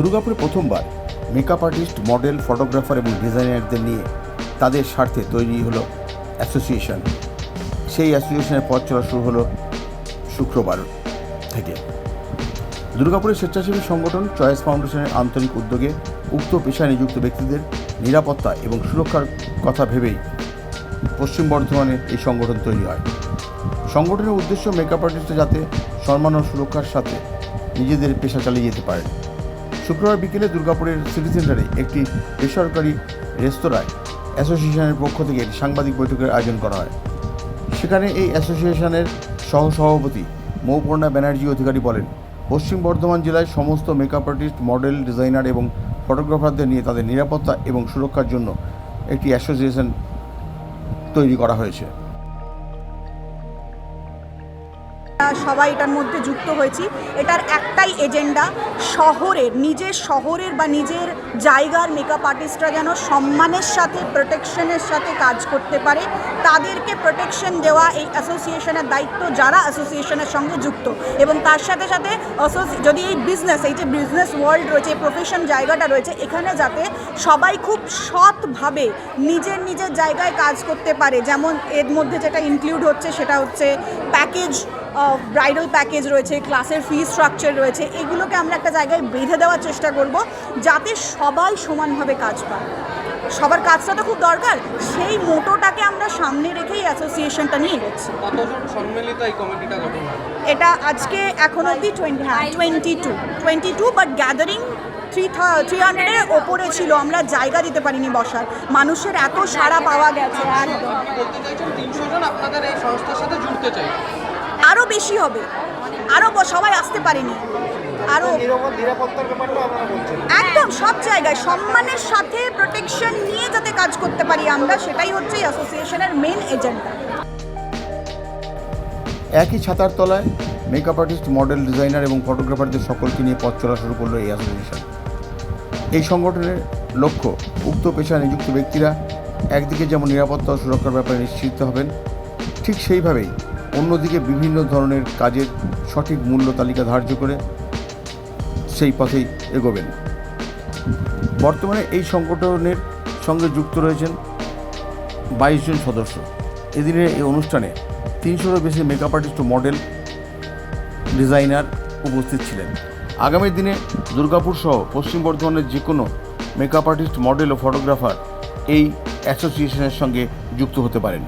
দুর্গাপুরে প্রথমবার makeup artist model photographer এবং ডিজাইনারদের নিয়ে তাদের স্বার্থে তৈরি হলো অ্যাসোসিয়েশন সেই অ্যাসোসিয়েশনের পথ চলা শুরু হলো শুক্রবার থেকে। দুর্গাপুরের স্বেচ্ছাসেবী সংগঠন চয়েস ফাউন্ডেশনের আন্তরিক উদ্যোগে উক্ত পেশায় নিযুক্ত ব্যক্তিদের নিরাপত্তা এবং সুরক্ষার কথা ভেবেই পশ্চিম বর্ধমানে এই সংগঠন তৈরি হয়। সংগঠনের উদ্দেশ্য মেকআপ আর্টিস্ট যাতে সম্মান ও সুরক্ষার সাথে নিজেদের পেশা চালিয়ে যেতে পারেন শুক্রবার বিকেলে দুর্গাপুরের সিটি সেন্টারে একটি বেসরকারি রেস্তোরাঁয় অ্যাসোসিয়েশনের পক্ষ থেকে একটি সাংবাদিক বৈঠকের আয়োজন করা হয়। সেখানে এই অ্যাসোসিয়েশনের সহ সভাপতি মৌপর্ণা ব্যানার্জি অধিকারী বলেন, পশ্চিম বর্ধমান জেলায় সমস্ত মেকআপ আর্টিস্ট মডেল ডিজাইনার এবং ফটোগ্রাফারদের নিয়ে তাদের নিরাপত্তা এবং সুরক্ষার জন্য একটি অ্যাসোসিয়েশন তৈরি করা হয়েছে। সবাই এটার মধ্যে যুক্ত হয়েছি। এটার একটাই এজেন্ডা শহরের, নিজের শহরের বা নিজের জায়গার মেকআপ আর্টিস্টরা যেন সম্মানের সাথে প্রোটেকশনের সাথে কাজ করতে পারে। তাদেরকে প্রোটেকশন দেওয়া এই অ্যাসোসিয়েশনের দায়িত্ব যারা অ্যাসোসিয়েশনের সঙ্গে যুক্ত। এবং তার সাথে সাথে যদি এই বিজনেস এই যে বিজনেস ওয়ার্ল্ড রয়েছে প্রফেশন জায়গাটা রয়েছে, এখানে যাতে সবাই খুব সৎভাবে নিজের নিজের জায়গায় কাজ করতে পারে। যেমন এর মধ্যে যেটা ইনক্লুড হচ্ছে, সেটা হচ্ছে প্যাকেজ ব্রাইডাল প্যাকেজ রয়েছে ক্লাসের ফি স্ট্রাকচার রয়েছে এগুলোকে আমরা একটা জায়গায় বেঁধে দেওয়ার চেষ্টা করব যাতে সবাই সমানভাবে কাজ পায়। সবার কাজটা তো খুব দরকার সেই মোটোটাকে আমরা সামনে রেখেই অ্যাসোসিয়েশনটা নিয়ে হয়? এটা আজকে এখন অবধি টোয়েন্টি হ্যাঁ twenty two twenty two but gathering three three হান্ড্রেডের ওপরে ছিল আমরা জায়গা দিতে পারিনি বসার। মানুষের এত সাড়া পাওয়া গেছে একদম। বলতে চাইছেন তিনশো জন আপনাদের এই সংস্থার সাথে জুড়তে চাই। আরও বেশি হবে। আরও সবাই আসতে পারেনি। আরও একদম সব জায়গায় সম্মানের সাথে প্রোটেকশন নিয়ে যাতে কাজ করতে পারি আমরা, সেটাই হচ্ছে অ্যাসোসিয়েশনের মেন এজেন্ডা একই ছাতার তলায় মেকআপ আর্টিস্ট মডেল ডিজাইনার এবং ফটোগ্রাফারদের সকলকে নিয়ে পথ চলা শুরু করল এই অ্যাসোসিয়েশন এই সংগঠনের লক্ষ্য উক্ত পেশায় নিযুক্ত ব্যক্তিরা একদিকে যেমন নিরাপত্তা ও সুরক্ষার ব্যাপারে নিশ্চিত হবেন, ঠিক সেইভাবেই অন্যদিকে বিভিন্ন ধরনের কাজের সঠিক মূল্য তালিকা ধার্য করে সেই পথেই এগোবেন। বর্তমানে এই সংগঠনের সঙ্গে যুক্ত রয়েছেন বাইশ জন সদস্য। এদিনের এই অনুষ্ঠানে তিনশোরও বেশি মেকআপ আর্টিস্ট ও মডেল ডিজাইনার উপস্থিত ছিলেন। আগামী দিনে দুর্গাপুর সহ পশ্চিম বর্ধমানের যে কোনো মেকআপ আর্টিস্ট মডেল ও ফটোগ্রাফার এই অ্যাসোসিয়েশনের সঙ্গে যুক্ত হতে পারেন।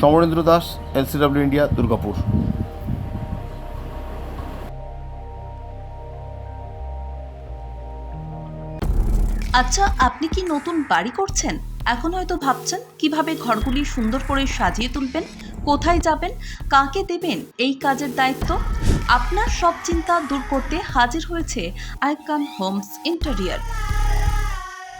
Samarendra Das, LCW India, Durgapur. আচ্ছা আপনি কি নতুন বাড়ি করছেন? এখন হয়তো ভাবছেন, কীভাবে ঘরগুলি সুন্দর করে সাজিয়ে তুলবেন, কোথায় যাবেন, কাকে দেবেন, এই কাজের দায়িত্ব? আপনার সব চিন্তা দূর করতে হাজির হয়েছে Icon Homes interior.